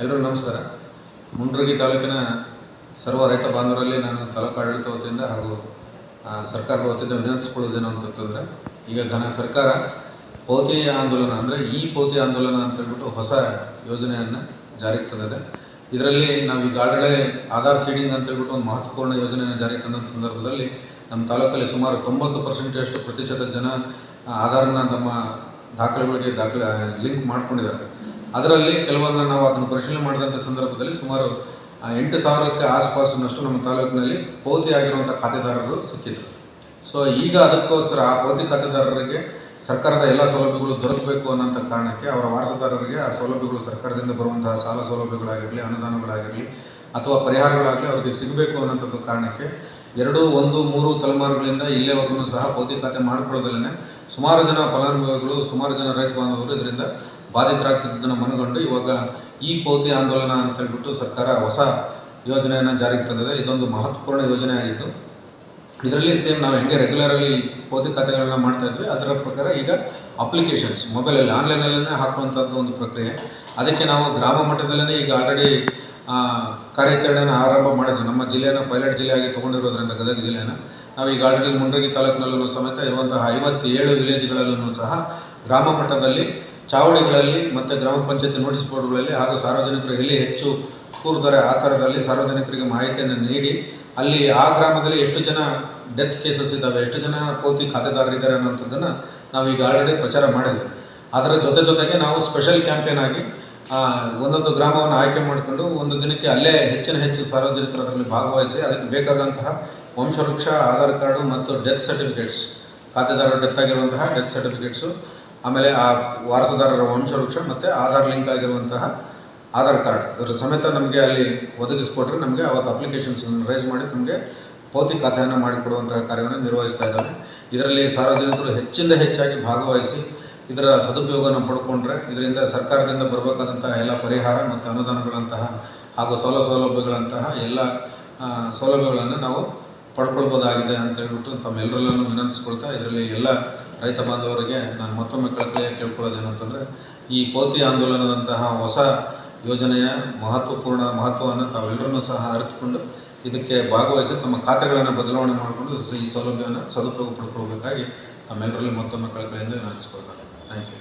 ಎಲ್ಲರಿಗೂ ನಮಸ್ಕಾರ. ಮುಂಡ್ರಗಿ ತಾಲೂಕಿನ ಸರ್ವ ರೈತ ಬಾಂಧವರಲ್ಲಿ ನಾನು ತಾಲೂಕು ಆಡಳಿತ ವತಿಯಿಂದ ಹಾಗೂ ಸರ್ಕಾರದ ವತಿಯಿಂದ ವಿನಂತಿಸ್ಕೊಳ್ಳೋದೇನು ಅಂತಂದರೆ ಈಗ ಘನ ಸರ್ಕಾರ ಪೌತಿ ಆಂದೋಲನ ಅಂದರೆ ಈ ಪೌತಿ ಆಂದೋಲನ ಅಂತ ಹೇಳ್ಬಿಟ್ಟು ಹೊಸ ಯೋಜನೆಯನ್ನು ಜಾರಿಗೆ ತಂದಿದೆ. ಇದರಲ್ಲಿ ನಾವು ಈ ಗಾಡಳೆ ಆಧಾರ್ ಸೀಡಿಂಗ್ ಅಂತ ಹೇಳ್ಬಿಟ್ಟು ಒಂದು ಮಹತ್ವಪೂರ್ಣ ಯೋಜನೆಯನ್ನು ಜಾರಿಗೆ ತಂದ ಸಂದರ್ಭದಲ್ಲಿ ನಮ್ಮ ತಾಲೂಕಲ್ಲಿ ಸುಮಾರು ತೊಂಬತ್ತು ಪರ್ಸೆಂಟಷ್ಟು ಪ್ರತಿಶತ ಜನ ಆಧಾರನ ತಮ್ಮ ದಾಖಲೆಗಳಿಗೆ ದಾಖಲೆ, ಲಿಂಕ್ ಮಾಡ್ಕೊಂಡಿದ್ದಾರೆ. ಅದರಲ್ಲಿ ಕೆಲವೊಂದು ನಾವು ಅದನ್ನು ಪರಿಶೀಲನೆ ಮಾಡಿದಂಥ ಸಂದರ್ಭದಲ್ಲಿ ಸುಮಾರು ಎಂಟು ಸಾವಿರಕ್ಕೆ ಆಸ್ಪಾಸಿನಷ್ಟು ನಮ್ಮ ತಾಲೂಕಿನಲ್ಲಿ ಪೌತಿ ಆಗಿರುವಂಥ ಖಾತೆದಾರರು ಸಿಕ್ಕಿದ್ರು. ಸೊ ಈಗ ಅದಕ್ಕೋಸ್ಕರ ಆ ಪೌತಿ ಖಾತೆದಾರರಿಗೆ ಸರ್ಕಾರದ ಎಲ್ಲ ಸೌಲಭ್ಯಗಳು ದೊರಕಬೇಕು ಅನ್ನೋಂಥ ಕಾರಣಕ್ಕೆ ಅವರ ವಾರಸುದಾರರಿಗೆ ಆ ಸೌಲಭ್ಯಗಳು ಸರ್ಕಾರದಿಂದ ಬರುವಂತಹ ಸಾಲ ಸೌಲಭ್ಯಗಳಾಗಿರಲಿ, ಅನುದಾನಗಳಾಗಿರಲಿ, ಅಥವಾ ಪರಿಹಾರಗಳಾಗಲಿ ಅವರಿಗೆ ಸಿಗಬೇಕು ಅನ್ನೋಂಥದ್ದು ಕಾರಣಕ್ಕೆ ಎರಡು, ಒಂದು, ಮೂರು ತಲೆಮಾರುಗಳಿಂದ ಇಲ್ಲಿಯವರೆಗೂ ಸಹ ಪೌತಿ ಖಾತೆ ಮಾಡಿಕೊಳ್ಳೋದಲ್ಲೇ ಸುಮಾರು ಜನ ಫಲಾನುಭವಿಗಳು, ಸುಮಾರು ಜನ ರೈತ ಬಾಂಧವರು ಇದರಿಂದ ಬಾಧಿತರಾಗ್ತಿದ್ದನ್ನು ಮನಗಂಡು ಇವಾಗ ಈ ಪೌತಿ ಆಂದೋಲನ ಅಂತ ಹೇಳ್ಬಿಟ್ಟು ಸರ್ಕಾರ ಹೊಸ ಯೋಜನೆಯನ್ನು ಜಾರಿಗೆ ತಂದಿದೆ. ಇದೊಂದು ಮಹತ್ವಪೂರ್ಣ ಯೋಜನೆ ಆಗಿತ್ತು ಇದರಲ್ಲಿ ಸೇಮ್ ನಾವು ಹೆಂಗೆ ರೆಗ್ಯುಲರಲ್ಲಿ ಪೌತಿ ಖಾತೆಗಳನ್ನ ಮಾಡ್ತಾ ಇದ್ವಿ, ಅದರ ಪ್ರಕಾರ ಈಗ ಅಪ್ಲಿಕೇಶನ್ಸ್ ಮೊಬೈಲಲ್ಲಿ ಆನ್ಲೈನಲ್ಲೇ ಹಾಕುವಂಥದ್ದು ಒಂದು ಪ್ರಕ್ರಿಯೆ. ಅದಕ್ಕೆ ನಾವು ಗ್ರಾಮ ಮಟ್ಟದಲ್ಲೇ ಈಗ ಆಲ್ರೆಡಿ ಕಾರ್ಯಾಚರಣೆಯನ್ನು ಆರಂಭ ಮಾಡಿದೆ ನಮ್ಮ ಜಿಲ್ಲೆಯನ್ನು ಪೈಲಟ್ ಜಿಲ್ಲೆಯಾಗಿ ತೊಗೊಂಡಿರೋದ್ರಿಂದ ಗದಗ ಜಿಲ್ಲೆಯನ್ನು ನಾವು ಈಗ ಆಲ್ರೆಡಿ ಮುಂಡ್ರಗಿ ತಾಲೂಕಿನಲ್ಲೂ ಸಮೇತ ಇರುವಂತಹ ಐವತ್ತೇಳು ವಿಲೇಜ್ಗಳಲ್ಲೂ ಸಹ ಗ್ರಾಮ ಮಟ್ಟದಲ್ಲಿ, ಚಾವಡಿಗಳಲ್ಲಿ ಮತ್ತು ಗ್ರಾಮ ಪಂಚಾಯತಿ ನೋಟಿಸ್ ಬೋರ್ಡ್ಗಳಲ್ಲಿ ಹಾಗೂ ಸಾರ್ವಜನಿಕರು ಎಲ್ಲಿ ಹೆಚ್ಚು ಕೂರಿದರೆ ಆ ಥರದಲ್ಲಿ ಸಾರ್ವಜನಿಕರಿಗೆ ಮಾಹಿತಿಯನ್ನು ನೀಡಿ, ಅಲ್ಲಿ ಆ ಗ್ರಾಮದಲ್ಲಿ ಎಷ್ಟು ಜನ ಡೆತ್ ಕೇಸಸ್ ಇದ್ದಾವೆ, ಎಷ್ಟು ಜನ ಪೋತಿ ಖಾತೆದಾರರಿದ್ದಾರೆ ಅನ್ನೋಂಥದ್ದನ್ನು ನಾವು ಈಗ ಆಲ್ರೆಡಿ ಪ್ರಚಾರ ಮಾಡಿದೆ ಅದರ ಜೊತೆ ಜೊತೆಗೆ ನಾವು ಸ್ಪೆಷಲ್ ಕ್ಯಾಂಪೇನ್ ಆಗಿ ಒಂದೊಂದು ಗ್ರಾಮವನ್ನು ಆಯ್ಕೆ ಮಾಡಿಕೊಂಡು ಒಂದು ದಿನಕ್ಕೆ ಅಲ್ಲೇ ಹೆಚ್ಚಿನ ಹೆಚ್ಚು ಸಾರ್ವಜನಿಕರು ಅದರಲ್ಲಿ ಭಾಗವಹಿಸಿ ಅದಕ್ಕೆ ಬೇಕಾದಂತಹ ವಂಶವೃಕ್ಷ, ಆಧಾರ್ ಕಾರ್ಡು ಮತ್ತು ಡೆತ್ ಸರ್ಟಿಫಿಕೇಟ್ಸ್. ಖಾತೆದಾರರು ಡೆತ್ ಆಗಿರುವಂತಹ ಡೆತ್ ಸರ್ಟಿಫಿಕೇಟ್ಸು, ಆಮೇಲೆ ಆ ವಾರಸುದಾರರ ವಂಶವೃಕ್ಷ ಮತ್ತು ಆಧಾರ್ ಲಿಂಕ್ ಆಗಿರುವಂತಹ ಆಧಾರ್ ಕಾರ್ಡ್. ಅದರ ಸಮೇತ ನಮಗೆ ಅಲ್ಲಿ ಒದಗಿಸ್ಕೊಟ್ರೆ ನಮಗೆ ಅವತ್ತು ಅಪ್ಲಿಕೇಶನ್ಸ್ ರೈಸ್ ಮಾಡಿ ನಮಗೆ ಪೌತಿ ಖಾತೆಯನ್ನು ಮಾಡಿಕೊಡುವಂತಹ ಕಾರ್ಯವನ್ನು ನಿರ್ವಹಿಸ್ತಾ ಇದ್ದಾರೆ. ಇದರಲ್ಲಿ ಸಾರ್ವಜನಿಕರು ಹೆಚ್ಚಿಂದ ಹೆಚ್ಚಾಗಿ ಭಾಗವಹಿಸಿ ಇದರ ಸದುಪಯೋಗವನ್ನು ಪಡ್ಕೊಂಡ್ರೆ ಇದರಿಂದ ಸರ್ಕಾರದಿಂದ ಬರಬೇಕಾದಂತಹ ಎಲ್ಲ ಪರಿಹಾರ ಮತ್ತು ಅನುದಾನಗಳಂತಹ ಹಾಗೂ ಸೌಲ ಸೌಲಭ್ಯಗಳಂತಹ ಎಲ್ಲ ಸೌಲಭ್ಯಗಳನ್ನು ನಾವು ಪಡ್ಕೊಳ್ಬೋದಾಗಿದೆ ಅಂತ ಹೇಳ್ಬಿಟ್ಟು ತಮ್ಮೆಲ್ಲರಲ್ಲೂ ವಿನಂತಿಸ್ಕೊಳ್ತಾ ಇದರಲ್ಲಿ ಎಲ್ಲ ರೈತ ಬಾಂಧವರಿಗೆ ನಾನು ಮತ್ತೊಮ್ಮೆ ಕಳಕಳಿಯ ಕೇಳ್ಕೊಳ್ಳೋದೇನಂತಂದರೆ ಈ ಪೌತಿ ಆಂದೋಲನದಂತಹ ಹೊಸ ಯೋಜನೆಯ ಮಹತ್ವಪೂರ್ಣ ಮಹತ್ವವನ್ನು ತಾವೆಲ್ಲರನ್ನೂ ಸಹ ಅರಿತುಕೊಂಡು ಇದಕ್ಕೆ ಭಾಗವಹಿಸಿ ತಮ್ಮ ಖಾತೆಗಳನ್ನು ಬದಲಾವಣೆ ಮಾಡಿಕೊಂಡು ಈ ಸೌಲಭ್ಯವನ್ನು ಸದುಪಯೋಗ ಪಡ್ಕೊಳ್ಬೇಕಾಗಿ ತಮ್ಮೆಲ್ಲರಲ್ಲಿ ಮತ್ತೊಮ್ಮೆ ಕಳಕಳಿಯಿಂದ ವಿನಂತಿಸ್ಕೊಳ್ತಾರೆ ಥ್ಯಾಂಕ್ ಯು